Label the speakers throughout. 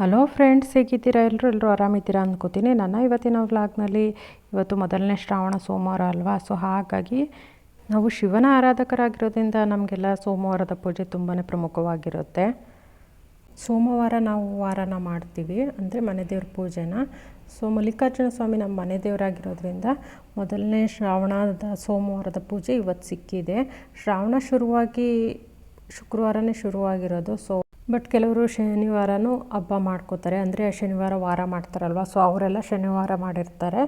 Speaker 1: Hello friends ಹೇಗಿದ್ದೀರಾ? ಎಲ್ಲರೂ ಎಲ್ಲರೂ ಆರಾಮಿದ್ದೀರಾ ಅಂದ್ಕೋತೀನಿ ನನ್ನ ಇವತ್ತಿನ ವ್ಲಾಗ್ನಲ್ಲಿ ಇವತ್ತು ಮೊದಲನೇ ಶ್ರಾವಣ ಸೋಮವಾರ ಅಲ್ವಾ? ಸೊ ಹಾಗಾಗಿ ನಾವು ಶಿವನ ಆರಾಧಕರಾಗಿರೋದ್ರಿಂದ ನಮಗೆಲ್ಲ ಸೋಮವಾರದ ಪೂಜೆ ತುಂಬಾ ಪ್ರಮುಖವಾಗಿರುತ್ತೆ. ಸೋಮವಾರ ನಾವು ವಾರನ ಮಾಡ್ತೀವಿ, ಅಂದರೆ ಮನೆ ದೇವ್ರ ಪೂಜೆನ. ಸೊ ಮಲ್ಲಿಕಾರ್ಜುನ ಸ್ವಾಮಿ ನಮ್ಮ ಮನೆ ದೇವರಾಗಿರೋದ್ರಿಂದ ಮೊದಲನೇ ಶ್ರಾವಣದ ಸೋಮವಾರದ ಪೂಜೆ ಇವತ್ತು ಸಿಕ್ಕಿದೆ. ಶ್ರಾವಣ ಶುರುವಾಗಿ ಶುಕ್ರವಾರನೇ ಶುರುವಾಗಿರೋದು. ಸೊ ಬಟ್ ಕೆಲವರು ಶನಿವಾರನೂ ಹಬ್ಬ ಮಾಡ್ಕೋತಾರೆ. ಅಂದರೆ ಶನಿವಾರ ವಾರ ಮಾಡ್ತಾರಲ್ವ? ಸೊ ಅವರೆಲ್ಲ ಶನಿವಾರ ಮಾಡಿರ್ತಾರೆ.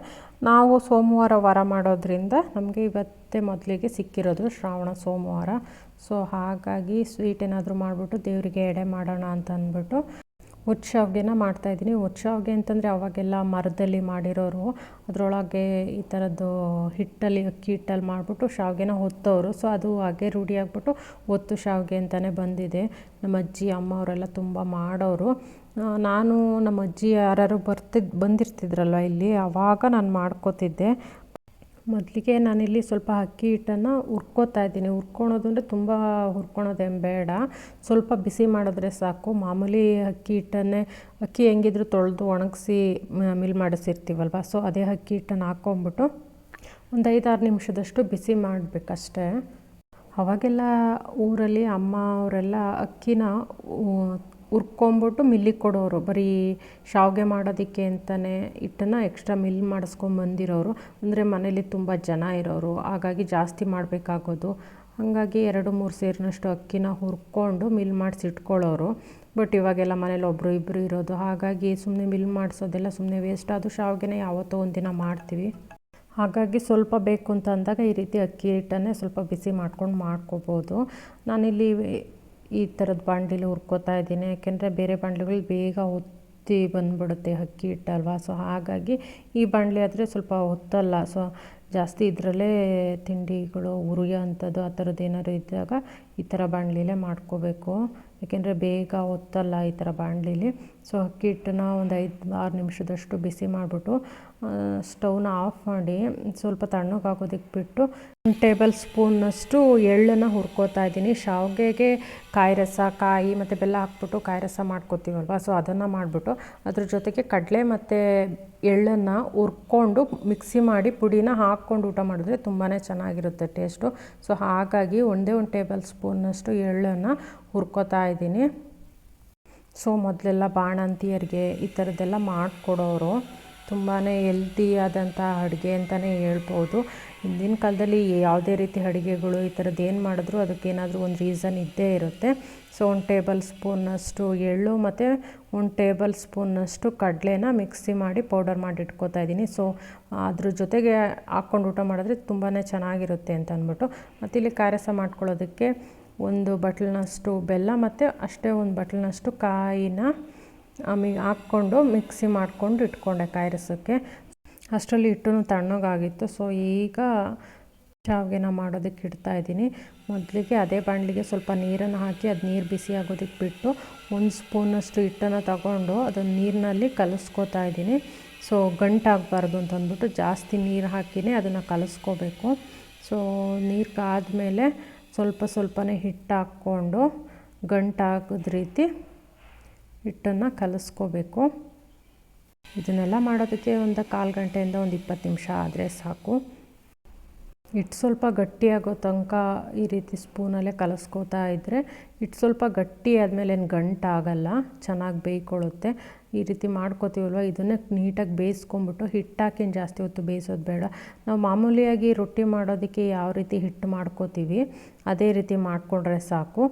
Speaker 1: ನಾವು ಸೋಮವಾರ ವಾರ ಮಾಡೋದ್ರಿಂದ ನಮಗೆ ಇವತ್ತೇ ಮೊದಲಿಗೆ ಸಿಕ್ಕಿರೋದು ಶ್ರಾವಣ ಸೋಮವಾರ. ಸೊ ಹಾಗಾಗಿ ಸ್ವೀಟ್ ಏನಾದರೂ ಮಾಡಿಬಿಟ್ಟು ದೇವರಿಗೆ ಎಡೆ ಮಾಡೋಣ ಅಂತ ಅಂದ್ಬಿಟ್ಟು ಒಟ್ಟು ಶಾವ್ಗೆನ ಮಾಡ್ತಾಯಿದ್ದೀನಿ ಒಟ್ಟು ಶಾವ್ಗೆ ಅಂತಂದರೆ ಅವಾಗೆಲ್ಲ ಮರದಲ್ಲಿ ಮಾಡಿರೋರು, ಅದರೊಳಗೆ ಈ ಥರದ್ದು ಹಿಟ್ಟಲ್ಲಿ, ಅಕ್ಕಿ ಹಿಟ್ಟಲ್ಲಿ ಮಾಡಿಬಿಟ್ಟು ಶಾವಿಗೆನ ಹೊತ್ತವರು ಸೊ ಅದು ಹಾಗೆ ರೂಢಿಯಾಗ್ಬಿಟ್ಟು ಒತ್ತು ಶಾವಿಗೆ ಅಂತಲೇ ಬಂದಿದೆ. ನಮ್ಮ ಅಜ್ಜಿ, ಅಮ್ಮ ಅವರೆಲ್ಲ ತುಂಬ ಮಾಡೋರು. ನಾನು ನಮ್ಮ ಅಜ್ಜಿ ಯಾರು ಬರ್ತಿದ್ದು ಬಂದಿರ್ತಿದ್ರಲ್ವ ಇಲ್ಲಿ ಆವಾಗ ನಾನು ಮಾಡ್ಕೋತಿದ್ದೆ. ಮೊದಲಿಗೆ ನಾನಿಲ್ಲಿ ಸ್ವಲ್ಪ ಅಕ್ಕಿ ಹಿಟ್ಟನ್ನು ಹುರ್ಕೋತಾ ಇದ್ದೀನಿ. ಹುರ್ಕೊಳೋದು ಅಂದರೆ ತುಂಬ ಹುರ್ಕೊಳೋದೇನು ಬೇಡ. ಸ್ವಲ್ಪ ಬಿಸಿ ಮಾಡಿದ್ರೆ ಸಾಕು. ಮಾಮೂಲಿ ಅಕ್ಕಿ ಹಿಟ್ಟನ್ನೇ, ಅಕ್ಕಿ ಹೆಂಗಿದ್ರು ತೊಳೆದು ಒಣಗಿಸಿ ಮಿಲ್ ಮಾಡಿಸಿರ್ತೀವಲ್ವ? ಸೊ, ಅದೇ ಅಕ್ಕಿ ಹಿಟ್ಟನ್ನು ಹಾಕ್ಕೊಂಬಿಟ್ಟು ಒಂದು ಐದಾರು ನಿಮಿಷದಷ್ಟು ಬಿಸಿ ಮಾಡಬೇಕಷ್ಟೇ. ಅವಾಗೆಲ್ಲ ಊರಲ್ಲಿ ಅಮ್ಮ ಅವರೆಲ್ಲ ಅಕ್ಕಿನ ಹುರ್ಕೊಂಬಿಟ್ಟು ಮಿಲ್ಲಿಗೆ ಕೊಡೋರು. ಬರೀ ಶಾವಿಗೆ ಮಾಡೋದಕ್ಕೆ ಅಂತಲೇ ಹಿಟ್ಟನ್ನು ಎಕ್ಸ್ಟ್ರಾ ಮಿಲ್ ಮಾಡಿಸ್ಕೊಂಬಂದಿರೋರು ಅಂದರೆ ಮನೇಲಿ ತುಂಬ ಜನ ಇರೋರು. ಹಾಗಾಗಿ ಜಾಸ್ತಿ ಮಾಡಬೇಕಾಗೋದು. ಹಾಗಾಗಿ ಎರಡು ಮೂರು ಸೇರಿನಷ್ಟು ಅಕ್ಕಿನ ಹುರ್ಕೊಂಡು ಮಿಲ್ ಮಾಡಿಸಿ ಇಟ್ಕೊಳ್ಳೋರು. ಬಟ್ ಇವಾಗೆಲ್ಲ ಮನೇಲಿ ಒಬ್ಬರು ಇಬ್ಬರು ಇರೋದು. ಹಾಗಾಗಿ ಸುಮ್ಮನೆ ಮಿಲ್ ಮಾಡಿಸೋದೆಲ್ಲ ಸುಮ್ಮನೆ ವೇಸ್ಟ್ ಅದು ಶಾವಿಗೆನೇ ಯಾವತ್ತೋ ಒಂದಿನ ಮಾಡ್ತೀವಿ. ಹಾಗಾಗಿ ಸ್ವಲ್ಪ ಬೇಕು ಅಂತ ಅಂದಾಗ ಈ ರೀತಿ ಅಕ್ಕಿ ಹಿಟ್ಟನ್ನೇ ಸ್ವಲ್ಪ ಬಿಸಿ ಮಾಡ್ಕೊಂಡು ಮಾಡ್ಕೋಬೋದು. ನಾನಿಲ್ಲಿ ಈ ಥರದ ಬಾಣಲಿಲಿ ಹುರ್ಕೋತಾ ಇದ್ದೀನಿ. ಯಾಕೆಂದರೆ ಬೇರೆ ಬಾಣಲಿಗಳು ಬೇಗ ಒತ್ತಿ ಬಂದ್ಬಿಡುತ್ತೆ ಅಕ್ಕಿ ಹಿಟ್ಟಲ್ವಾ? ಸೊ ಹಾಗಾಗಿ ಈ ಬಾಣಲಿ ಆದರೆ ಸ್ವಲ್ಪ ಹೊತ್ತಲ್ಲ ಸೊ ಜಾಸ್ತಿ ಇದರಲ್ಲೇ ತಿಂಡಿಗಳು, ಉರಿಯೋ ಅಂಥದ್ದು ಆ ಥರದ್ದು ಏನಾದ್ರು ಇದ್ದಾಗ ಈ ಥರ ಬಾಣಲಿಲೇ ಮಾಡ್ಕೋಬೇಕು. ಯಾಕೆಂದರೆ ಬೇಗ ಒತ್ತಲ್ಲ ಈ ಥರ ಬಾಣಲಿಲಿ ಸೊ ಅಕ್ಕಿ ಹಿಟ್ಟನ್ನ ಒಂದು ಐದು, ಆರು ನಿಮಿಷದಷ್ಟು ಬಿಸಿ ಮಾಡಿಬಿಟ್ಟು ಸ್ಟವ್ನ ಆಫ್ ಮಾಡಿ, ಸ್ವಲ್ಪ ತಣ್ಣಗಾಗೋದಕ್ಕೆ ಬಿಟ್ಟು, ಒಂದು ಟೇಬಲ್ ಸ್ಪೂನ್ನಷ್ಟು ಎಳ್ಳನ್ನು ಹುರ್ಕೋತಾ ಇದ್ದೀನಿ. ಶಾವಿಗೆಗೆ ಕಾಯಿ ರಸ, ಕಾಯಿ ಮತ್ತು ಬೆಲ್ಲ ಹಾಕ್ಬಿಟ್ಟು ಕಾಯಿ ರಸ ಮಾಡ್ಕೋತೀವಲ್ವ? ಸೊ ಅದನ್ನು ಮಾಡಿಬಿಟ್ಟು, ಅದ್ರ ಜೊತೆಗೆ ಕಡಲೆ ಮತ್ತು ಎಳ್ಳನ್ನು ಹುರ್ಕೊಂಡು ಮಿಕ್ಸಿ ಮಾಡಿ ಪುಡಿನ ಹಾಕ್ಕೊಂಡು ಊಟ ಮಾಡಿದ್ರೆ ತುಂಬಾ ಚೆನ್ನಾಗಿರುತ್ತೆ ಟೇಸ್ಟು ಸೊ ಹಾಗಾಗಿ ಒಂದೇ ಒಂದು ಟೇಬಲ್ ಸ್ಪೂನ್ನಷ್ಟು ಎಳ್ಳನ್ನು ಹುರ್ಕೋತಾ ಇದ್ದೀನಿ. ಸೊ ಮೊದಲೆಲ್ಲ ಬಾಣಂತಿಯರಿಗೆ ಈ ಥರದ್ದೆಲ್ಲ ಮಾಡಿಕೊಡೋರು ತುಂಬಾ ಹೆಲ್ತಿಯಾದಂಥ ಅಡುಗೆ ಅಂತಲೇ ಹೇಳ್ಬೋದು. ಹಿಂದಿನ ಕಾಲದಲ್ಲಿ ಯಾವುದೇ ರೀತಿ ಅಡುಗೆಗಳು ಈ ಥರದ್ದು ಏನು ಮಾಡಿದ್ರು ಅದಕ್ಕೇನಾದರೂ ಒಂದು ರೀಸನ್ ಇದ್ದೇ ಇರುತ್ತೆ. ಸೊ ಒಂದು ಟೇಬಲ್ ಸ್ಪೂನ್ನಷ್ಟು ಎಳ್ಳು ಮತ್ತು ಒಂದು ಟೇಬಲ್ ಸ್ಪೂನ್ನಷ್ಟು ಕಡಲೆನ ಮಿಕ್ಸಿ ಮಾಡಿ ಪೌಡರ್ ಮಾಡಿ ಇಟ್ಕೋತಾ ಇದ್ದೀನಿ. ಸೊ ಅದ್ರ ಜೊತೆಗೆ ಹಾಕ್ಕೊಂಡು ಊಟ ಮಾಡಿದ್ರೆ ತುಂಬಾ ಚೆನ್ನಾಗಿರುತ್ತೆ ಅಂತ ಅಂದ್ಬಿಟ್ಟು ಮತ್ತು ಇಲ್ಲಿ ಕಾರಸ ಮಾಡ್ಕೊಳ್ಳೋದಕ್ಕೆ ಒಂದು ಬಟ್ಲಿನಷ್ಟು ಬೆಲ್ಲ ಮತ್ತು ಅಷ್ಟೇ ಒಂದು ಬಟ್ಲಿನಷ್ಟು ಕಾಯಿನ ಮಿ ಹಾಕ್ಕೊಂಡು ಮಿಕ್ಸಿ ಮಾಡಿಕೊಂಡು ಇಟ್ಕೊಂಡೆ ಕಾಯಿ ರಸಕ್ಕೆ ಅಷ್ಟರಲ್ಲಿ ಹಿಟ್ಟು ತಣ್ಣಗಾಗಿತ್ತು. ಸೊ ಈಗ ಶಾವಿಗೆನ ಮಾಡೋದಕ್ಕೆ ಇಡ್ತಾ ಇದ್ದೀನಿ. ಮೊದಲಿಗೆ ಅದೇ ಬಾಣಲಿಗೆ ಸ್ವಲ್ಪ ನೀರನ್ನು ಹಾಕಿ ಅದು ನೀರು ಬಿಸಿ ಆಗೋದಕ್ಕೆ ಬಿಟ್ಟು ಒಂದು ಸ್ಪೂನಷ್ಟು ಹಿಟ್ಟನ್ನು ತಗೊಂಡು ಅದನ್ನು ನೀರಿನಲ್ಲಿ ಕಲಿಸ್ಕೋತಾ ಇದ್ದೀನಿ. ಸೊ ಗಂಟಾಗಬಾರ್ದು ಅಂತಂದ್ಬಿಟ್ಟು ಜಾಸ್ತಿ ನೀರು ಹಾಕಿನೇ ಅದನ್ನು ಕಲಿಸ್ಕೋಬೇಕು. ಸೊ ನೀರು ಕಾದ್ಮೇಲೆ ಸ್ವಲ್ಪ ಸ್ವಲ್ಪನೇ ಹಿಟ್ಟು ಹಾಕ್ಕೊಂಡು ಗಂಟಾಗದ ರೀತಿ ಹಿಟ್ಟನ್ನು ಕಲಸ್ಕೋಬೇಕು. ಇದನ್ನೆಲ್ಲ ಮಾಡೋದಕ್ಕೆ ಒಂದು ಕಾಲು ಗಂಟೆಯಿಂದ ಒಂದು ಇಪ್ಪತ್ತು ನಿಮಿಷ ಆದರೆ ಸಾಕು. ಹಿಟ್ಟು ಸ್ವಲ್ಪ ಗಟ್ಟಿಯಾಗೋ ತನಕ ಈ ರೀತಿ ಸ್ಪೂನಲ್ಲೇ ಕಲಸ್ಕೋತಾ ಇದ್ದರೆ ಹಿಟ್ಟು ಸ್ವಲ್ಪ ಗಟ್ಟಿ ಆದಮೇಲೆ ಏನು ಗಂಟಾಗಲ್ಲ ಚೆನ್ನಾಗಿ ಬೇಯ್ಕೊಳ್ಳುತ್ತೆ. ಈ ರೀತಿ ಮಾಡ್ಕೋತೀವಲ್ವ? ಇದನ್ನೇ ನೀಟಾಗಿ ಬೇಯಿಸ್ಕೊಂಬಿಟ್ಟು ಹಿಟ್ಟಾಕೇನು ಜಾಸ್ತಿ ಹೊತ್ತು ಬೇಯಿಸೋದು ಬೇಡ. ನಾವು ಮಾಮೂಲಿಯಾಗಿ ರೊಟ್ಟಿ ಮಾಡೋದಕ್ಕೆ ಯಾವ ರೀತಿ ಹಿಟ್ಟು ಮಾಡ್ಕೋತೀವಿ, ಅದೇ ರೀತಿ ಮಾಡಿಕೊಂಡ್ರೆ ಸಾಕು.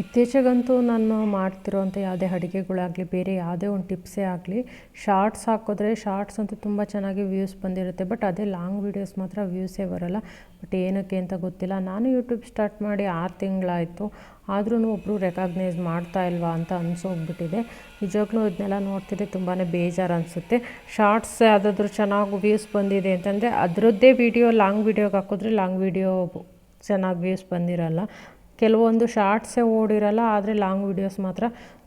Speaker 1: ಇತ್ತೀಚೆಗಂತೂ ನಾನು ಮಾಡ್ತಿರೋವಂಥ ಯಾವುದೇ ಅಡುಗೆಗಳಾಗಲಿ, ಬೇರೆ ಯಾವುದೇ ಒಂದು ಟಿಪ್ಸೇ ಆಗಲಿ, ಶಾರ್ಟ್ಸ್ ಹಾಕಿದ್ರೆ ಶಾರ್ಟ್ಸ್ ಅಂತೂ ತುಂಬ ಚೆನ್ನಾಗಿ ವ್ಯೂಸ್ ಬಂದಿರುತ್ತೆ, ಬಟ್ ಅದೇ ಲಾಂಗ್ ವೀಡಿಯೋಸ್ ಮಾತ್ರ ವ್ಯೂಸೇ ಬರೋಲ್ಲ. ಬಟ್ ಏನಕ್ಕೆ ಅಂತ ಗೊತ್ತಿಲ್ಲ. ನಾನು ಯೂಟ್ಯೂಬ್ ಸ್ಟಾರ್ಟ್ ಮಾಡಿ ಆರು ತಿಂಗಳಾಯಿತು. ಆದ್ರೂ ಒಬ್ಬರು ರೆಕಾಗ್ನೈಸ್ ಮಾಡ್ತಾ ಇಲ್ವಾ ಅಂತ ಅನಿಸೋಗ್ಬಿಟ್ಟಿದೆ. ನಿಜವಾಗ್ಲೂ ಇದನ್ನೆಲ್ಲ ನೋಡ್ತಿದ್ರೆ ತುಂಬಾ ಬೇಜಾರು ಅನಿಸುತ್ತೆ. ಶಾರ್ಟ್ಸ್ ಯಾವುದಾದ್ರೂ ಚೆನ್ನಾಗಿ ವ್ಯೂಸ್ ಬಂದಿದೆ ಅಂತಂದರೆ ಅದರದ್ದೇ ವೀಡಿಯೋ, ಲಾಂಗ್ ವೀಡಿಯೋಗೆ ಹಾಕಿದ್ರೆ ಲಾಂಗ್ ವೀಡಿಯೋ ಚೆನ್ನಾಗಿ ವ್ಯೂಸ್ ಬಂದಿರಲ್ಲ. ಕೆಲವೊಂದು ಶಾರ್ಟ್ಸೇ ಓಡಿರಲ್ಲ, ಆದರೆ ಲಾಂಗ್ ವೀಡಿಯೋಸ್ ಮಾತ್ರ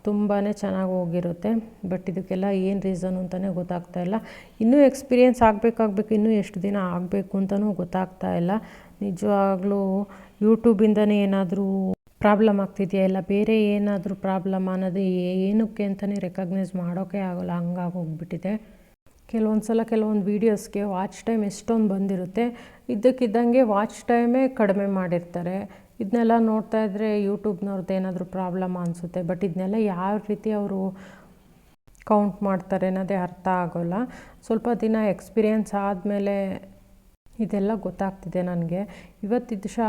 Speaker 1: ತುಂಬಾ ಚೆನ್ನಾಗಿ ಹೋಗಿರುತ್ತೆ. ಬಟ್ ಇದಕ್ಕೆಲ್ಲ ಏನು ರೀಸನ್ ಅಂತಲೇ ಗೊತ್ತಾಗ್ತಾ ಇಲ್ಲ. ಇನ್ನೂ ಎಕ್ಸ್ಪೀರಿಯೆನ್ಸ್ ಆಗಬೇಕಾಗಬೇಕು, ಇನ್ನೂ ಎಷ್ಟು ದಿನ ಆಗಬೇಕು ಅಂತಲೂ ಗೊತ್ತಾಗ್ತಾ ಇಲ್ಲ. ನಿಜವಾಗ್ಲೂ ಯೂಟ್ಯೂಬಿಂದನೇ ಏನಾದರೂ ಪ್ರಾಬ್ಲಮ್ ಆಗ್ತಿದೆಯಾ ಇಲ್ಲ? ಬೇರೆ ಏನಾದರೂ ಪ್ರಾಬ್ಲಮ್ ಅನ್ನೋದು ಏನಕ್ಕೆ ಅಂತಲೇ ರೆಕಗ್ನೈಸ್ ಮಾಡೋಕೆ ಆಗೋಲ್ಲ, ಹಂಗಾಗಿ ಹೋಗ್ಬಿಟ್ಟಿದೆ. ಕೆಲವೊಂದು ಸಲ ಕೆಲವೊಂದು ವೀಡಿಯೋಸ್ಗೆ ವಾಚ್ ಟೈಮ್ ಎಷ್ಟೊಂದು ಬಂದಿರುತ್ತೆ, ಇದ್ದಕ್ಕಿದ್ದಂಗೆ ವಾಚ್ ಟೈಮೇ ಕಡಿಮೆ ಮಾಡಿರ್ತಾರೆ. ಇದನ್ನೆಲ್ಲ ನೋಡ್ತಾ ಇದ್ದರೆ ಯೂಟ್ಯೂಬ್ನವ್ರದ್ದು ಏನಾದರೂ ಪ್ರಾಬ್ಲಮ್ ಅನಿಸುತ್ತೆ, ಬಟ್ ಇದನ್ನೆಲ್ಲ ಯಾವ ರೀತಿ ಅವರು ಕೌಂಟ್ ಮಾಡ್ತಾರೆ ಅನ್ನೋದೇ ಅರ್ಥ ಆಗೋಲ್ಲ. ಸ್ವಲ್ಪ ದಿನ ಎಕ್ಸ್ಪೀರಿಯೆನ್ಸ್ ಆದಮೇಲೆ ಇದೆಲ್ಲ ಗೊತ್ತಾಗ್ತಿದೆ ನನಗೆ. ಇವತ್ತಿದ್ದು ಶಾ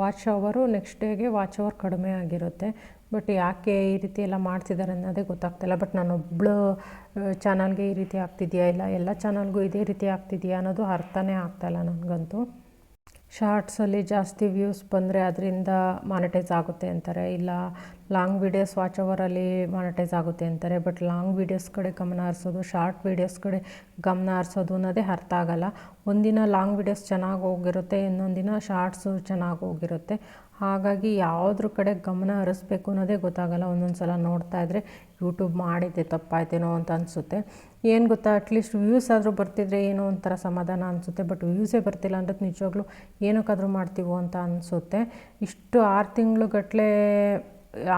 Speaker 1: ವಾಚ್ ಅವರು ನೆಕ್ಸ್ಟ್ ಡೇಗೆ ವಾಚ್ ಅವರ್ ಕಡಿಮೆ ಆಗಿರುತ್ತೆ. ಬಟ್ ಯಾಕೆ ಈ ರೀತಿ ಎಲ್ಲ ಮಾಡ್ತಿದ್ದಾರೆ ಅನ್ನೋದೇ ಗೊತ್ತಾಗ್ತಿಲ್ಲ. ಬಟ್ ನಾನೊಬ್ಬಳು ಚಾನಲ್ಗೆ ಈ ರೀತಿ ಆಗ್ತಿದೆಯಾ ಇಲ್ಲ, ಎಲ್ಲ ಚಾನಲ್ಗೂ ಇದೇ ರೀತಿ ಆಗ್ತಿದೆಯಾ ಅನ್ನೋದು ಅರ್ಥನೇ ಆಗ್ತಾಯಿಲ್ಲ ನನಗಂತೂ. ಶಾರ್ಟ್ಸಲ್ಲಿ ಜಾಸ್ತಿ ವ್ಯೂಸ್ ಬಂದರೆ ಅದರಿಂದ ಮಾನಿಟೈಸ್ ಆಗುತ್ತೆ ಅಂತಾರೆ. ಇಲ್ಲ ಲಾಂಗ್ ವೀಡಿಯೋಸ್ ವಾಚ್ ಅವರಲ್ಲಿ ಮಾನಿಟೈಸ್ ಆಗುತ್ತೆ ಅಂತಾರೆ. ಬಟ್ ಲಾಂಗ್ ವೀಡಿಯೋಸ್ ಕಡೆ ಗಮನ ಹರಿಸೋದು ಶಾರ್ಟ್ ವೀಡಿಯೋಸ್ ಕಡೆ ಗಮನ ಹರಿಸೋದು ಅನ್ನೋದೇ ಅರ್ಥ ಆಗೋಲ್ಲ. ಒಂದಿನ ಲಾಂಗ್ ವೀಡಿಯೋಸ್ ಚೆನ್ನಾಗಿ ಹೋಗಿರುತ್ತೆ, ಇನ್ನೊಂದಿನ ದಿನ ಶಾರ್ಟ್ಸು ಚೆನ್ನಾಗಿ ಹೋಗಿರುತ್ತೆ. ಹಾಗಾಗಿ ಯಾವುದ್ರ ಕಡೆ ಗಮನ ಹರಿಸ್ಬೇಕು ಅನ್ನೋದೇ ಗೊತ್ತಾಗಲ್ಲ. ಒಂದೊಂದು ಸಲ ನೋಡ್ತಾ ಇದ್ದರೆ ಯೂಟ್ಯೂಬ್ ಮಾಡಿದ್ದೆ ತಪ್ಪಾಯ್ತೇನೋ ಅಂತ ಅನಿಸುತ್ತೆ. ಏನು ಗೊತ್ತಾ? ಅಟ್ಲೀಸ್ಟ್ ವ್ಯೂಸ್ ಆದರೂ ಬರ್ತಿದ್ರೆ ಏನೋ ಒಂಥರ ಸಮಾಧಾನ ಅನಿಸುತ್ತೆ. ಬಟ್ ವ್ಯೂಸೇ ಬರ್ತಿಲ್ಲ ಅಂದರೆ ನಿಜವಾಗ್ಲೂ ಏನಕ್ಕಾದರೂ ಮಾಡ್ತೀವೋ ಅಂತ ಅನಿಸುತ್ತೆ. ಇಷ್ಟು ಆರು ತಿಂಗಳು ಗಟ್ಟಲೆ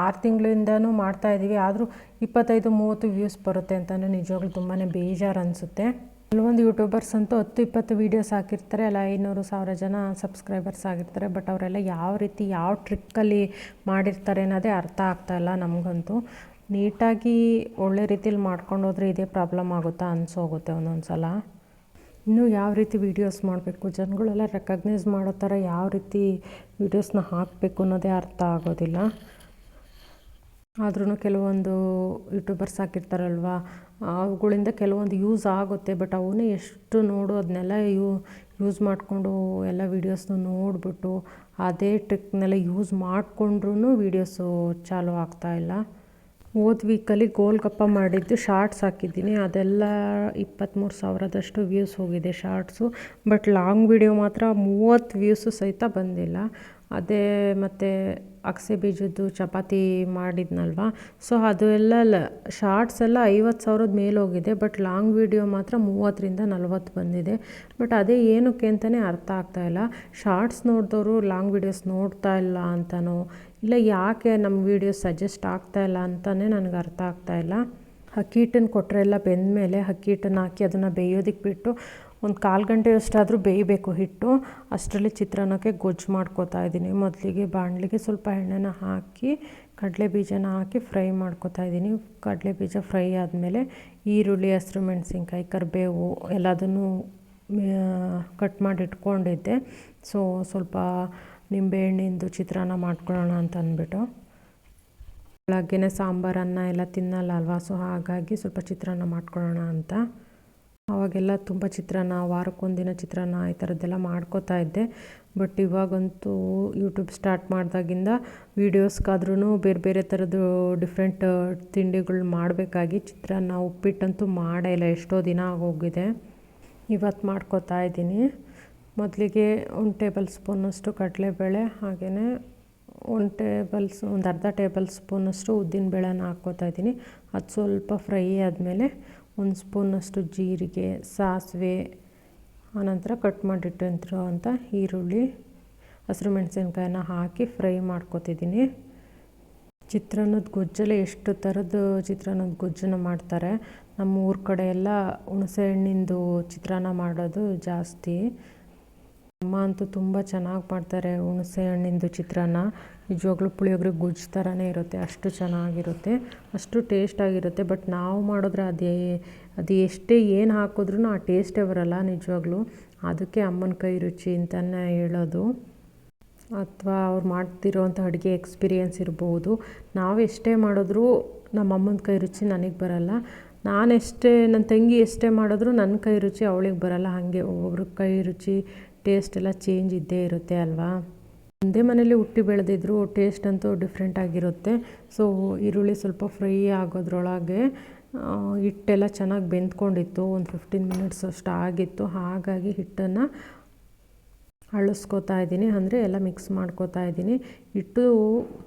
Speaker 1: ಆರು ತಿಂಗಳಿಂದನೂ ಮಾಡ್ತಾಯಿದ್ದೀವಿ ಆದರೂ ಇಪ್ಪತ್ತೈದು, ಮೂವತ್ತು ವ್ಯೂಸ್ ಬರುತ್ತೆ ಅಂತಲೂ ನಿಜವಾಗ್ಲೂ ತುಂಬಾ ಬೇಜಾರು ಅನಿಸುತ್ತೆ. ಕೆಲವೊಂದು ಯೂಟ್ಯೂಬರ್ಸ್ ಅಂತೂ ಹತ್ತು ಇಪ್ಪತ್ತು ವೀಡಿಯೋಸ್ ಹಾಕಿರ್ತಾರೆ, ಅಲ್ಲ ಐನೂರು ಸಾವಿರ ಜನ ಸಬ್ಸ್ಕ್ರೈಬರ್ಸ್ ಆಗಿರ್ತಾರೆ ಬಟ್ ಅವರೆಲ್ಲ ಯಾವ ರೀತಿ ಯಾವ ಟ್ರಿಕ್ಕಲ್ಲಿ ಮಾಡಿರ್ತಾರೆ ಅನ್ನೋದೇ ಅರ್ಥ ಆಗ್ತಾಯಿಲ್ಲ ನಮಗಂತೂ. ನೀಟಾಗಿ ಒಳ್ಳೆ ರೀತಿಯಲ್ಲಿ ಮಾಡ್ಕೊಂಡು ಹೋದರೆ ಇದೇ ಪ್ರಾಬ್ಲಮ್ ಆಗುತ್ತಾ ಅನಿಸೋಗುತ್ತೆ ಒಂದೊಂದು ಸಲ ಇನ್ನೂ ಯಾವ ರೀತಿ ವೀಡಿಯೋಸ್ ಮಾಡಬೇಕು, ಜನಗಳೆಲ್ಲ ರೆಕಗ್ನೈಸ್ ಮಾಡೋ ಥರ ಯಾವ ರೀತಿ ವೀಡಿಯೋಸ್ನ ಹಾಕಬೇಕು ಅನ್ನೋದೇ ಅರ್ಥ ಆಗೋದಿಲ್ಲ. ಆದ್ರೂ ಕೆಲವೊಂದು ಯೂಟ್ಯೂಬರ್ಸ್ ಹಾಕಿರ್ತಾರಲ್ವ? ಅವುಗಳಿಂದ ಕೆಲವೊಂದು ಯೂಸ್ ಆಗುತ್ತೆ ಬಟ್ ಅವನ್ನೇ ಎಷ್ಟು ನೋಡು ಅದನ್ನೆಲ್ಲ ಯೂ ಯೂಸ್ ಮಾಡಿಕೊಂಡು ಎಲ್ಲ ವೀಡಿಯೋಸ್ನು ನೋಡಿಬಿಟ್ಟು ಅದೇ ಟ್ರಿಕ್ನೆಲ್ಲ ಯೂಸ್ ಮಾಡಿಕೊಂಡ್ರೂ ವೀಡಿಯೋಸು ಚಾಲೂ ಆಗ್ತಾಯಿಲ್ಲ ಹೋದ ವೀಕಲ್ಲಿ ಗೋಲ್ಗಪ್ಪ ಮಾಡಿದ್ದು ಶಾರ್ಟ್ಸ್ ಹಾಕಿದ್ದೀನಿ. ಅದೆಲ್ಲ ಇಪ್ಪತ್ತ್ಮೂರು ಸಾವಿರದಷ್ಟು ವ್ಯೂಸ್ ಹೋಗಿದೆ ಶಾರ್ಟ್ಸು ಬಟ್ ಲಾಂಗ್ ವೀಡಿಯೋ ಮಾತ್ರ ಮೂವತ್ತು ವ್ಯೂಸು ಸಹಿತ ಬಂದಿಲ್ಲ. ಅದೇ ಮತ್ತು ಅಗಸೆ ಬೀಜದ್ದು ಚಪಾತಿ ಮಾಡಿದ್ನಲ್ವ? ಸೊ ಅದು ಎಲ್ಲ ಶಾರ್ಟ್ಸ್ ಎಲ್ಲ ಐವತ್ತು ಸಾವಿರದ ಮೇಲೆ ಹೋಗಿದೆ ಬಟ್ ಲಾಂಗ್ ವೀಡಿಯೋ ಮಾತ್ರ ಮೂವತ್ತರಿಂದ ನಲ್ವತ್ತು ಬಂದಿದೆ. ಬಟ್ ಅದೇ ಏನಕ್ಕೆ ಅಂತಲೇ ಅರ್ಥ ಆಗ್ತಾ ಇಲ್ಲ. ಶಾರ್ಟ್ಸ್ ನೋಡಿದವರು ಲಾಂಗ್ ವೀಡಿಯೋಸ್ ನೋಡ್ತಾ ಇಲ್ಲ ಅಂತನೋ, ಇಲ್ಲ ಯಾಕೆ ನಮ್ಮ ವೀಡಿಯೋಸ್ ಸಜೆಸ್ಟ್ ಆಗ್ತಾ ಇಲ್ಲ ಅಂತಲೇ ನನಗೆ ಅರ್ಥ ಆಗ್ತಾಯಿಲ್ಲ ಅಕ್ಕಿ ಹಿಟ್ಟನ್ನು ಕೊಟ್ಟರೆಲ್ಲ ಬೆಂದ ಮೇಲೆ ಅಕ್ಕಿ ಹಿಟ್ಟನ್ನು ಹಾಕಿ ಅದನ್ನು ಬೇಯೋದಕ್ಕೆ ಬಿಟ್ಟು ಒಂದು ಕಾಲು ಗಂಟೆಯಷ್ಟಾದರೂ ಬೇಯಬೇಕು ಹಿಟ್ಟು. ಅಷ್ಟರಲ್ಲಿ ಚಿತ್ರಾನ್ನಕ್ಕೆ ಗೊಜ್ಜು ಮಾಡ್ಕೋತಾ ಇದ್ದೀನಿ. ಮೊದಲಿಗೆ ಬಾಣಲಿಗೆ ಸ್ವಲ್ಪ ಎಣ್ಣೆನ ಹಾಕಿ, ಕಡಲೆ ಬೀಜನ ಹಾಕಿ ಫ್ರೈ ಮಾಡ್ಕೋತಾ ಇದ್ದೀನಿ. ಕಡಲೆ ಬೀಜ ಫ್ರೈ ಆದಮೇಲೆ ಈರುಳ್ಳಿ, ಹಸಿರು ಮೆಣಸಿನ್ಕಾಯಿ, ಕರಿಬೇವು ಎಲ್ಲದನ್ನು ಕಟ್ ಮಾಡಿ ಇಟ್ಕೊಂಡಿದ್ದೆ ಸೊ ಸ್ವಲ್ಪ ನಿಂಬೆಹಣ್ಣಿಂದು ಚಿತ್ರಾನ್ನ ಮಾಡ್ಕೊಳ್ಳೋಣ ಅಂತ ಅಂದ್ಬಿಟ್ಟು. ಬೆಳಗ್ಗೆನೇ ಸಾಂಬಾರನ್ನ ಎಲ್ಲ ತಿನ್ನಲ್ಲ ಅಲ್ವಾ? ಸೊ ಹಾಗಾಗಿ ಸ್ವಲ್ಪ ಚಿತ್ರಾನ್ನ ಮಾಡ್ಕೊಳ್ಳೋಣ ಅಂತ. ಅವಾಗೆಲ್ಲ ತುಂಬ ಚಿತ್ರಾನ್ನ, ವಾರಕ್ಕೊಂದಿನ ಚಿತ್ರಾನ್ನ ಈ ಥರದ್ದೆಲ್ಲ ಮಾಡ್ಕೋತಾ ಇದ್ದೆ. ಬಟ್ ಇವಾಗಂತೂ ಯೂಟ್ಯೂಬ್ ಸ್ಟಾರ್ಟ್ ಮಾಡಿದಾಗಿಂದ ವೀಡಿಯೋಸ್ಗಾದ್ರೂ ಬೇರೆ ಬೇರೆ ಥರದ್ದು ಡಿಫ್ರೆಂಟ್ ತಿಂಡಿಗಳು ಮಾಡಬೇಕಾಗಿ ಚಿತ್ರಾನ್ನ, ಉಪ್ಪಿಟ್ಟಂತೂ ಮಾಡೇ ಇಲ್ಲ, ಎಷ್ಟೋ ದಿನ ಆಗೋಗಿದೆ. ಇವತ್ತು ಮಾಡ್ಕೋತಾ ಇದ್ದೀನಿ. ಮೊದಲಿಗೆ ಒಂದು ಟೇಬಲ್ ಸ್ಪೂನಷ್ಟು ಕಡಲೆಬೇಳೆ, ಹಾಗೆಯೇ ಒಂದು ಟೇಬಲ್ ಸ್ ಒಂದು ಅರ್ಧ ಟೇಬಲ್ ಸ್ಪೂನಷ್ಟು ಉದ್ದಿನ ಬೇಳೆನ ಹಾಕ್ಕೋತಾ ಇದ್ದೀನಿ. ಅದು ಸ್ವಲ್ಪ ಫ್ರೈ ಆದಮೇಲೆ ಒಂದು ಸ್ಪೂನಷ್ಟು ಜೀರಿಗೆ, ಸಾಸಿವೆ, ಆನಂತರ ಕಟ್ ಮಾಡಿಟ್ಟಿರೋ ಅಂಥ ಈರುಳ್ಳಿ, ಹಸಿರು ಮೆಣಸಿನ್ಕಾಯನ್ನ ಹಾಕಿ ಫ್ರೈ ಮಾಡ್ಕೊತಿದ್ದೀನಿ. ಚಿತ್ರಾನ್ನದ ಗೊಜ್ಜಲ್ಲಿ ಎಷ್ಟು ಥರದ್ದು ಚಿತ್ರಾನ್ನದ ಗೊಜ್ಜನ್ನು ಮಾಡ್ತಾರೆ? ನಮ್ಮ ಊರ ಕಡೆ ಎಲ್ಲ ಹುಣಸೆ ಹಣ್ಣಿಂದು ಚಿತ್ರಾನ್ನ ಮಾಡೋದು ಜಾಸ್ತಿ. ಅಮ್ಮ ಅಂತೂ ತುಂಬ ಚೆನ್ನಾಗಿ ಮಾಡ್ತಾರೆ ಹುಣಸೆ ಹಣ್ಣಿಂದು ಚಿತ್ರಾನ್ನ. ನಿಜವಾಗ್ಲೂ ಪುಳಿಯೋಗರೆ ಗೊಜ್ಜು ಥರನೇ ಇರುತ್ತೆ, ಅಷ್ಟು ಚೆನ್ನಾಗಿರುತ್ತೆ, ಅಷ್ಟು ಟೇಸ್ಟಾಗಿರುತ್ತೆ ಬಟ್ ನಾವು ಮಾಡಿದ್ರೆ ಅದೇ, ಅದು ಎಷ್ಟೇ ಏನು ಹಾಕಿದ್ರೂ ಆ ಟೇಸ್ಟೇ ಬರಲ್ಲ ನಿಜವಾಗ್ಲೂ. ಅದಕ್ಕೆ ಅಮ್ಮನ ಕೈ ರುಚಿ ಅಂತಲೇ ಹೇಳೋದು. ಅಥವಾ ಅವ್ರು ಮಾಡ್ತಿರೋವಂಥ ಅಡುಗೆ ಎಕ್ಸ್ಪೀರಿಯೆನ್ಸ್ ಇರ್ಬೋದು. ನಾವು ಎಷ್ಟೇ ಮಾಡಿದ್ರೂ ನಮ್ಮ ಅಮ್ಮನ ಕೈ ರುಚಿ ನನಗೆ ಬರಲ್ಲ. ನಾನು ಎಷ್ಟೇ ನನ್ನ ತಂಗಿ ಎಷ್ಟೇ ಮಾಡಿದ್ರೂ ನನ್ನ ಕೈ ರುಚಿ ಅವಳಿಗೆ ಬರಲ್ಲ. ಹಾಗೆ ಒಬ್ಬೊಬ್ರ ಕೈ ರುಚಿ ಟೇಸ್ಟ್ ಎಲ್ಲ ಚೇಂಜ್ ಇದ್ದೇ ಇರುತ್ತೆ ಅಲ್ವಾ? ಒಂದೇ ಮನೇಲಿ ಹುಟ್ಟಿ ಬೆಳೆದಿದ್ರು ಟೇಸ್ಟ್ ಅಂತೂ ಡಿಫ್ರೆಂಟ್ ಆಗಿರುತ್ತೆ. ಸೊ ಈರುಳ್ಳಿ ಸ್ವಲ್ಪ ಫ್ರೈ ಆಗೋದ್ರೊಳಗೆ ಹಿಟ್ಟೆಲ್ಲ ಚೆನ್ನಾಗಿ ಬೆಂದ್ಕೊಂಡಿತ್ತು. ಒಂದು ಫಿಫ್ಟೀನ್ ಮಿನಿಟ್ಸ್ ಅಷ್ಟು ಆಗಿತ್ತು. ಹಾಗಾಗಿ ಹಿಟ್ಟನ್ನು ಅಳಿಸ್ಕೋತಾ ಇದ್ದೀನಿ. ಅಂದರೆ ಎಲ್ಲ ಮಿಕ್ಸ್ ಮಾಡ್ಕೋತಾ ಇದ್ದೀನಿ. ಹಿಟ್ಟು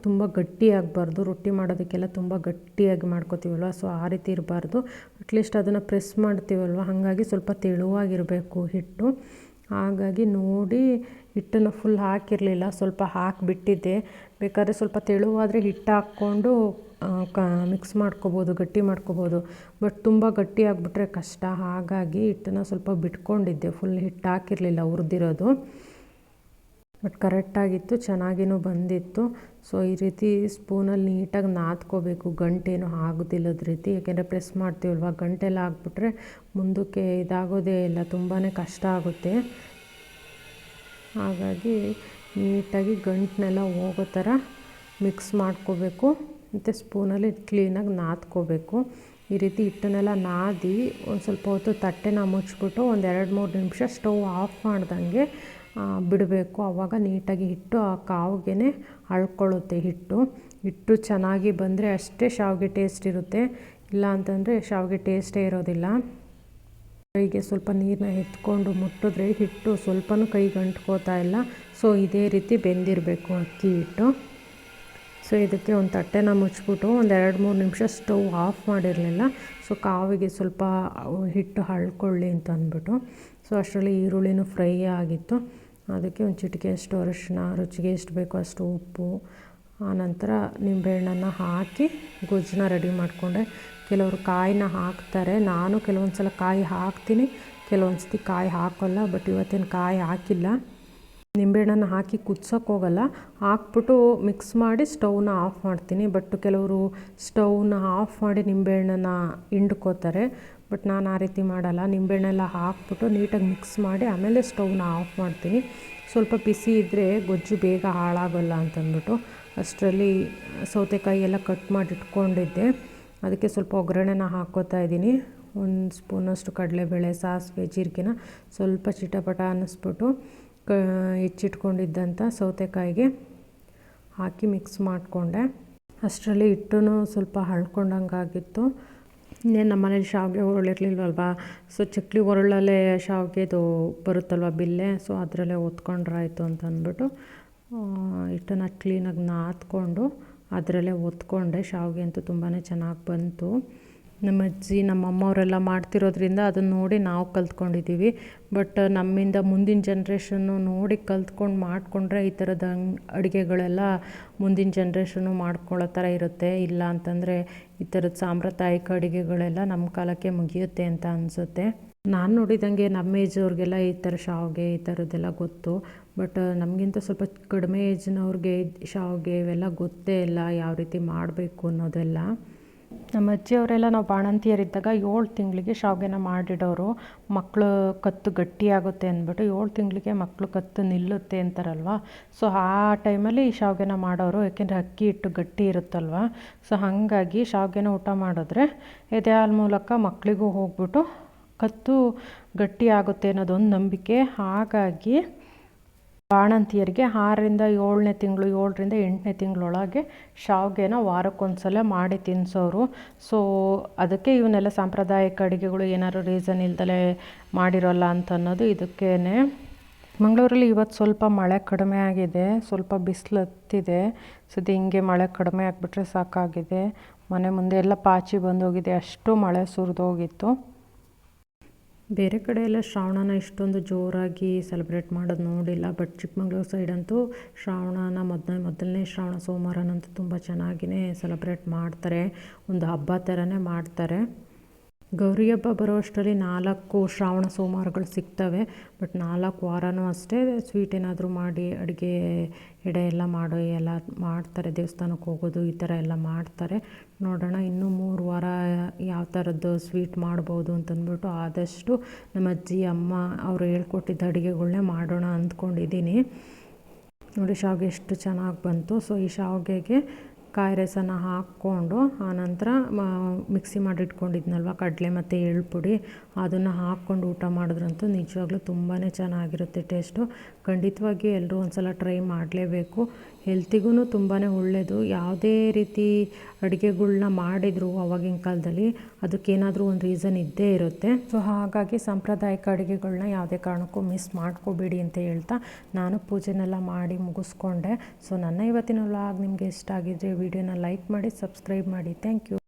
Speaker 1: ತುಂಬ ಗಟ್ಟಿ ಆಗಬಾರ್ದು ರೊಟ್ಟಿ ಮಾಡೋದಕ್ಕೆಲ್ಲ ತುಂಬ ಗಟ್ಟಿಯಾಗಿ ಮಾಡ್ಕೋತೀವಲ್ವ? ಸೊ ಆ ರೀತಿ ಇರಬಾರ್ದು. ಅಟ್ಲೀಸ್ಟ್ ಅದನ್ನು ಪ್ರೆಸ್ ಮಾಡ್ತೀವಲ್ವ? ಹಾಗಾಗಿ ಸ್ವಲ್ಪ ತೆಳುವಾಗಿರಬೇಕು ಹಿಟ್ಟು. ಹಾಗಾಗಿ ನೋಡಿ, ಹಿಟ್ಟನ್ನು ಫುಲ್ ಹಾಕಿರಲಿಲ್ಲ, ಸ್ವಲ್ಪ ಹಾಕಿಬಿಟ್ಟಿದ್ದೆ. ಬೇಕಾದರೆ ಸ್ವಲ್ಪ ತೆಳುವಾದರೆ ಹಿಟ್ಟು ಹಾಕ್ಕೊಂಡು ಕ ಮಿಕ್ಸ್ ಮಾಡ್ಕೊಬೋದು, ಗಟ್ಟಿ ಮಾಡ್ಕೋಬೋದು. ಬಟ್ ತುಂಬ ಗಟ್ಟಿ ಆಗಿಬಿಟ್ರೆ ಕಷ್ಟ. ಹಾಗಾಗಿ ಹಿಟ್ಟನ್ನು ಸ್ವಲ್ಪ ಬಿಟ್ಕೊಂಡಿದ್ದೆ. ಫುಲ್ ಹಿಟ್ಟು ಹಾಕಿರಲಿಲ್ಲ, ಹುರಿದಿರೋದು. ಬಟ್ ಕರೆಕ್ಟಾಗಿತ್ತು ಚೆನ್ನಾಗಿಯೂ ಬಂದಿತ್ತು. ಸೊ ಈ ರೀತಿ ಸ್ಪೂನಲ್ಲಿ ನೀಟಾಗಿ ನಾದ್ಕೋಬೇಕು. ಗಂಟೇನು ಆಗೋದಿಲ್ಲದ ರೀತಿ. ಯಾಕೆಂದರೆ ಪ್ರೆಸ್ ಮಾಡ್ತೀವಲ್ವ? ಗಂಟೆಲ್ಲ ಹಾಕ್ಬಿಟ್ರೆ ಮುಂದಕ್ಕೆ ಇದಾಗೋದೇ ಇಲ್ಲ. ತುಂಬಾ ಕಷ್ಟ ಆಗುತ್ತೆ. ಹಾಗಾಗಿ ನೀಟಾಗಿ ಗಂಟನ್ನೆಲ್ಲ ಹೋಗೋ ಥರ ಮಿಕ್ಸ್ ಮಾಡ್ಕೋಬೇಕು. ಮತ್ತು ಸ್ಪೂನಲ್ಲಿ ಕ್ಲೀನಾಗಿ ನಾದ್ಕೋಬೇಕು. ಈ ರೀತಿ ಹಿಟ್ಟನ್ನೆಲ್ಲ ನಾದಿ ಒಂದು ಸ್ವಲ್ಪ ಹೊತ್ತು ತಟ್ಟೆನ ಮುಚ್ಚಿಬಿಟ್ಟು ಒಂದು ಎರಡು ಮೂರು ನಿಮಿಷ ಸ್ಟವ್ ಆಫ್ ಮಾಡ್ದಂಗೆ ಬಿಡಬೇಕು. ಆವಾಗ ನೀಟಾಗಿ ಹಿಟ್ಟು ಆ ಕಾವಿಗೆ ಅಳ್ಕೊಳ್ಳುತ್ತೆ ಹಿಟ್ಟು. ಹಿಟ್ಟು ಚೆನ್ನಾಗಿ ಬಂದರೆ ಅಷ್ಟೇ ಶಾವಿಗೆ ಟೇಸ್ಟ್ ಇರುತ್ತೆ. ಇಲ್ಲ ಅಂತಂದರೆ ಶಾವಿಗೆ ಟೇಸ್ಟೇ ಇರೋದಿಲ್ಲ. ಕೈಗೆ ಸ್ವಲ್ಪ ನೀರನ್ನ ಎತ್ಕೊಂಡು ಮುಟ್ಟಿದ್ರೆ ಹಿಟ್ಟು ಸ್ವಲ್ಪನೂ ಕೈಗೆ ಅಂಟ್ಕೋತಾ ಇಲ್ಲ. ಸೊ ಇದೇ ರೀತಿ ಬೆಂದಿರಬೇಕು ಅಕ್ಕಿ ಹಿಟ್ಟು. ಸೊ ಇದಕ್ಕೆ ಒಂದು ತಟ್ಟೆನ ಮುಚ್ಚಿಬಿಟ್ಟು ಒಂದು ಎರಡು ಮೂರು ನಿಮಿಷ ಸ್ಟವ್ ಆಫ್ ಮಾಡಿರಲಿಲ್ಲ. ಸೊ ಕಾವಿಗೆ ಸ್ವಲ್ಪ ಹಿಟ್ಟು ಹಳ್ಕೊಳ್ಳಿ ಅಂತ ಅಂದ್ಬಿಟ್ಟು ಸೊ ಅಷ್ಟರಲ್ಲಿ ಈರುಳ್ಳಿನೂ ಫ್ರೈ ಆಗಿತ್ತು. ಅದಕ್ಕೆ ಒಂದು ಚಿಟಿಕೆ ಅಷ್ಟು ಅರಿಶಿನ ರುಚಿಗೆ ಎಷ್ಟು ಬೇಕೋ ಅಷ್ಟು ಉಪ್ಪು. ಆನಂತರ ನಿಂಬೆಹಣ್ಣನ್ನು ಹಾಕಿ ಗೊಜ್ಜನ್ನ ರೆಡಿ ಮಾಡಿಕೊಂಡೆ ಕೆಲವರು ಕಾಯಿನ ಹಾಕ್ತಾರೆ. ನಾನು ಕೆಲವೊಂದು ಸಲ ಕಾಯಿ ಹಾಕ್ತೀನಿ ಕೆಲವೊಂದು ಸತಿ ಕಾಯಿ ಹಾಕೋಲ್ಲ, ಬಟ್ ಇವತ್ತೇನು ಕಾಯಿ ಹಾಕಿಲ್ಲ. ನಿಂಬೆಹಣ್ಣನ್ನು ಹಾಕಿ ಕುದ್ಸೋಕೆ ಹೋಗಲ್ಲ. ಹಾಕ್ಬಿಟ್ಟು ಮಿಕ್ಸ್ ಮಾಡಿ ಸ್ಟೌವ್ನ ಆಫ್ ಮಾಡ್ತೀನಿ. ಬಟ್ ಕೆಲವರು ಸ್ಟೌವ್ನ ಆಫ್ ಮಾಡಿ ನಿಂಬೆಹಣ್ಣನ್ನು ಹಿಂಡ್ಕೋತಾರೆ. ಬಟ್ ನಾನು ಆ ರೀತಿ ಮಾಡಲ್ಲ. ನಿಂಬೆಹಣ್ಣೆಲ್ಲ ಹಾಕ್ಬಿಟ್ಟು ನೀಟಾಗಿ ಮಿಕ್ಸ್ ಮಾಡಿ ಆಮೇಲೆ ಸ್ಟೌವ್ನ ಆಫ್ ಮಾಡ್ತೀನಿ. ಸ್ವಲ್ಪ ಬಿಸಿ ಇದ್ದರೆ ಗೊಜ್ಜು ಬೇಗ ಹಾಳಾಗೋಲ್ಲ ಅಂತಂದ್ಬಿಟ್ಟು ಅಷ್ಟರಲ್ಲಿ ಸೌತೆಕಾಯಿ ಎಲ್ಲ ಕಟ್ ಮಾಡಿ ಇಟ್ಕೊಂಡಿದ್ದೆ. ಅದಕ್ಕೆ ಸ್ವಲ್ಪ ಒಗ್ಗರಣೆನ ಹಾಕ್ಕೋತಾ ಇದ್ದೀನಿ. ಒಂದು ಸ್ಪೂನಷ್ಟು ಕಡಲೆಬೇಳೆ, ಸಾಸಿವೆ, ಜೀರಿಗೆನ ಸ್ವಲ್ಪ ಚಿಟಪಟ ಅನ್ನಿಸ್ಬಿಟ್ಟು ಹೆಚ್ಚಿಟ್ಕೊಂಡಿದ್ದಂಥ ಸೌತೆಕಾಯಿಗೆ ಹಾಕಿ ಮಿಕ್ಸ್ ಮಾಡಿಕೊಂಡೆ. ಅಷ್ಟರಲ್ಲಿ ಹಿಟ್ಟು ಸ್ವಲ್ಪ ಹಳ್ಕೊಂಡಂಗಾಗಿತ್ತು. ಇನ್ನೇನು ನಮ್ಮ ಮನೇಲಿ ಶಾವಿಗೆ ಒರಳಿರ್ಲಿಲ್ವಲ್ವ? ಸೊ ಚಕ್ಲಿ ಒರಳಲ್ಲೇ ಶಾವಿಗೆದು ಬರುತ್ತಲ್ವ ಬಿಲ್ಲೆ? ಸೊ ಅದರಲ್ಲೇ ಒತ್ಕೊಂಡ್ರಾಯ್ತು ಅಂತ ಅಂದ್ಬಿಟ್ಟು ಹಿಟ್ಟನ್ನು ಕ್ಲೀನಾಗಿ ನಾದ್ಕೊಂಡು ಅದರಲ್ಲೇ ಒತ್ಕೊಂಡೆ. ಶಾವಿಗೆ ಅಂತೂ ತುಂಬಾ ಚೆನ್ನಾಗಿ ಬಂತು. ನಮ್ಮ ಅಜ್ಜಿ, ನಮ್ಮ ಅಮ್ಮವರೆಲ್ಲ ಮಾಡ್ತಿರೋದ್ರಿಂದ ಅದನ್ನು ನೋಡಿ ನಾವು ಕಲ್ತ್ಕೊಂಡಿದ್ದೀವಿ. ಬಟ್, ನಮ್ಮಿಂದ ಮುಂದಿನ ಜನ್ರೇಷನ್ನು ನೋಡಿ ಕಲ್ತ್ಕೊಂಡು ಮಾಡಿಕೊಂಡ್ರೆ ಈ ಥರದ ಅಡುಗೆಗಳೆಲ್ಲ ಮುಂದಿನ ಜನ್ರೇಷನ್ನು ಮಾಡ್ಕೊಳ್ಳೋ ಥರ ಇರುತ್ತೆ. ಇಲ್ಲ ಅಂತಂದರೆ ಈ ಥರದ ಸಾಂಪ್ರದಾಯಿಕ ಅಡುಗೆಗಳೆಲ್ಲ ನಮ್ಮ ಕಾಲಕ್ಕೆ ಮುಗಿಯುತ್ತೆ ಅಂತ ಅನಿಸುತ್ತೆ. ನಾನು ನೋಡಿದಂಗೆ ನಮ್ಮ ಏಜ್ ಅವ್ರಿಗೆಲ್ಲ ಈ ಥರ ಶಾವಿಗೆ, ಈ ಥರದ್ದೆಲ್ಲ ಗೊತ್ತು. ಬಟ್, ನಮಗಿಂತ ಸ್ವಲ್ಪ ಕಡಿಮೆ ಏಜ್ನವ್ರಿಗೆ ಶಾವಿಗೆ ಇವೆಲ್ಲ ಗೊತ್ತೇ ಇಲ್ಲ ಯಾವ ರೀತಿ ಮಾಡಬೇಕು ಅನ್ನೋದೆಲ್ಲ. ನಮ್ಮ ಅಜ್ಜಿಯವರೆಲ್ಲ ನಾವು ಬಾಣಂತಿಯರಿದ್ದಾಗ ಏಳು ತಿಂಗಳಿಗೆ ಶಾವಿಗೆನ ಮಾಡಿಡೋರು. ಮಕ್ಕಳು ಕತ್ತು ಗಟ್ಟಿಯಾಗುತ್ತೆ ಅಂದ್ಬಿಟ್ಟು ಏಳು ತಿಂಗಳಿಗೆ ಮಕ್ಕಳು ಕತ್ತು ನಿಲ್ಲುತ್ತೆ ಅಂತಾರಲ್ವ? ಸೊ ಆ ಟೈಮಲ್ಲಿ ಈ ಶಾವಿಗೆನ ಮಾಡೋರು ಯಾಕೆಂದರೆ ಅಕ್ಕಿ ಹಿಟ್ಟು ಗಟ್ಟಿ ಇರುತ್ತಲ್ವ? ಸೊ ಹಾಗಾಗಿ ಶಾವಿಗೆನ ಊಟ ಮಾಡಿದ್ರೆ ಎದೆ ಹಾಲು ಮೂಲಕ ಮಕ್ಕಳಿಗೂ ಹೋಗ್ಬಿಟ್ಟು ಕತ್ತು ಗಟ್ಟಿ ಆಗುತ್ತೆ ಅನ್ನೋದೊಂದು ನಂಬಿಕೆ. ಹಾಗಾಗಿ ಬಾಣಂತಿಯರಿಗೆ ಆರರಿಂದ ಏಳನೇ ತಿಂಗಳು, ಏಳರಿಂದ ಎಂಟನೇ ತಿಂಗಳೊಳಗೆ ಶಾವಿಗೆನ ವಾರಕ್ಕೊಂದ್ಸಲ ಮಾಡಿ ತಿನ್ನಿಸೋರು ಸೊ, ಅದಕ್ಕೆ ಇವನ್ನೆಲ್ಲ ಸಾಂಪ್ರದಾಯಿಕ ಅಡುಗೆಗಳು ಏನಾದ್ರು ರೀಸನ್ ಇಲ್ದಲೇ ಮಾಡಿರೋಲ್ಲ ಅಂತ ಅನ್ನೋದು ಇದಕ್ಕೇ ಮಂಗಳೂರಲ್ಲಿ ಇವತ್ತು ಸ್ವಲ್ಪ ಮಳೆ ಕಡಿಮೆ ಆಗಿದೆ, ಸ್ವಲ್ಪ ಬಿಸಿಲು ಹತ್ತಿದೆ ಸದ್ಯ ಹಿಂಗೆ ಮಳೆ ಕಡಿಮೆ ಆಗಿಬಿಟ್ರೆ ಸಾಕಾಗಿದೆ. ಮನೆ ಮುಂದೆ ಎಲ್ಲ ಪಾಚಿ ಬಂದೋಗಿದೆ, ಅಷ್ಟು ಮಳೆ ಸುರಿದೋಗಿತ್ತು. ಬೇರೆ ಕಡೆ ಎಲ್ಲ ಶ್ರಾವಣನ ಇಷ್ಟೊಂದು ಜೋರಾಗಿ ಸೆಲೆಬ್ರೇಟ್ ಮಾಡೋದು ನೋಡಿಲ್ಲ ಬಟ್ ಚಿಕ್ಕಮಂಗ್ಳೂರು ಸೈಡಂತೂ ಶ್ರಾವಣನ ಮೊದಲನೇ ಮೊದಲನೇ ಶ್ರಾವಣ ಸೋಮವಾರನಂತೂ ತುಂಬ ಚೆನ್ನಾಗಿಯೇ ಸೆಲೆಬ್ರೇಟ್ ಮಾಡ್ತಾರೆ. ಒಂದು ಹಬ್ಬ ಥರನೇ ಮಾಡ್ತಾರೆ. ಗೌರಿ ಹಬ್ಬ ಬರೋ ಅಷ್ಟರಲ್ಲಿ ನಾಲ್ಕು ಶ್ರಾವಣ ಸೋಮವಾರಗಳು ಸಿಗ್ತವೆ. ಬಟ್ ನಾಲ್ಕು ವಾರನೂ ಅಷ್ಟೇ ಸ್ವೀಟ್ ಏನಾದರೂ ಮಾಡಿ ಅಡುಗೆ ಎಡೆ ಎಲ್ಲ ಮಾಡೋ ಎಲ್ಲ ಮಾಡ್ತಾರೆ, ದೇವಸ್ಥಾನಕ್ಕೆ ಹೋಗೋದು ಈ ಥರ ಎಲ್ಲ ಮಾಡ್ತಾರೆ. ನೋಡೋಣ, ಇನ್ನೂ ಮೂರು ವಾರ ಯಾವ ಥರದ್ದು ಸ್ವೀಟ್ ಮಾಡ್ಬೋದು ಅಂತಂದ್ಬಿಟ್ಟು ಆದಷ್ಟು ನಮ್ಮ ಅಜ್ಜಿ, ಅಮ್ಮ ಅವರು ಹೇಳ್ಕೊಟ್ಟಿದ್ದ ಅಡುಗೆಗಳ್ನೇ ಮಾಡೋಣ ಅಂದ್ಕೊಂಡಿದ್ದೀನಿ. ನೋಡಿ, ಶಾವಿಗೆ ಎಷ್ಟು ಚೆನ್ನಾಗಿ ಬಂತು. ಸೊ, ಈ ಶಾವಿಗೆಗೆ ಕಾಯಿ ರಸನ ಹಾಕ್ಕೊಂಡು ಆನಂತರ ಮಿಕ್ಸಿ ಮಾಡಿಟ್ಕೊಂಡಿದ್ನಲ್ವ, ಕಡಲೆ ಮತ್ತು ಎಳ್ಳು ಪುಡಿ ಅದನ್ನು ಹಾಕ್ಕೊಂಡು ಊಟ ಮಾಡಿದ್ರಂತೂ ನಿಜವಾಗ್ಲೂ ತುಂಬಾ ಚೆನ್ನಾಗಿರುತ್ತೆ ಟೇಸ್ಟು ಖಂಡಿತವಾಗಿಯೂ ಎಲ್ಲರೂ ಒಂದು ಸಲ ಟ್ರೈ ಮಾಡಲೇಬೇಕು. ಹೆಲ್ತಿಗೂ ತುಂಬಾ ಒಳ್ಳೆಯದು ಯಾವುದೇ ರೀತಿ ಅಡುಗೆಗಳ್ನ ಮಾಡಿದರು ಅವಾಗಿನ ಕಾಲದಲ್ಲಿ ಅದಕ್ಕೇನಾದರೂ ಒಂದು ರೀಸನ್ ಇದ್ದೇ ಇರುತ್ತೆ. ಸೊ ಹಾಗಾಗಿ ಸಾಂಪ್ರದಾಯಿಕ ಅಡುಗೆಗಳನ್ನ ಯಾವುದೇ ಕಾರಣಕ್ಕೂ ಮಿಸ್ ಮಾಡ್ಕೋಬೇಡಿ ಅಂತ ಹೇಳ್ತಾ ನಾನು ಪೂಜೆನೆಲ್ಲ ಮಾಡಿ ಮುಗಿಸ್ಕೊಂಡೆ. ಸೊ ನನ್ನ ಇವತ್ತಿನ ವ್ಲಾಗ್ ನಿಮಗೆ ಇಷ್ಟ ಆಗಿದ್ದರೆ ವಿಡಿಯೋನ ಲೈಕ್ ಮಾಡಿ, ಸಬ್ಸ್ಕ್ರೈಬ್ ಮಾಡಿ. Thank you.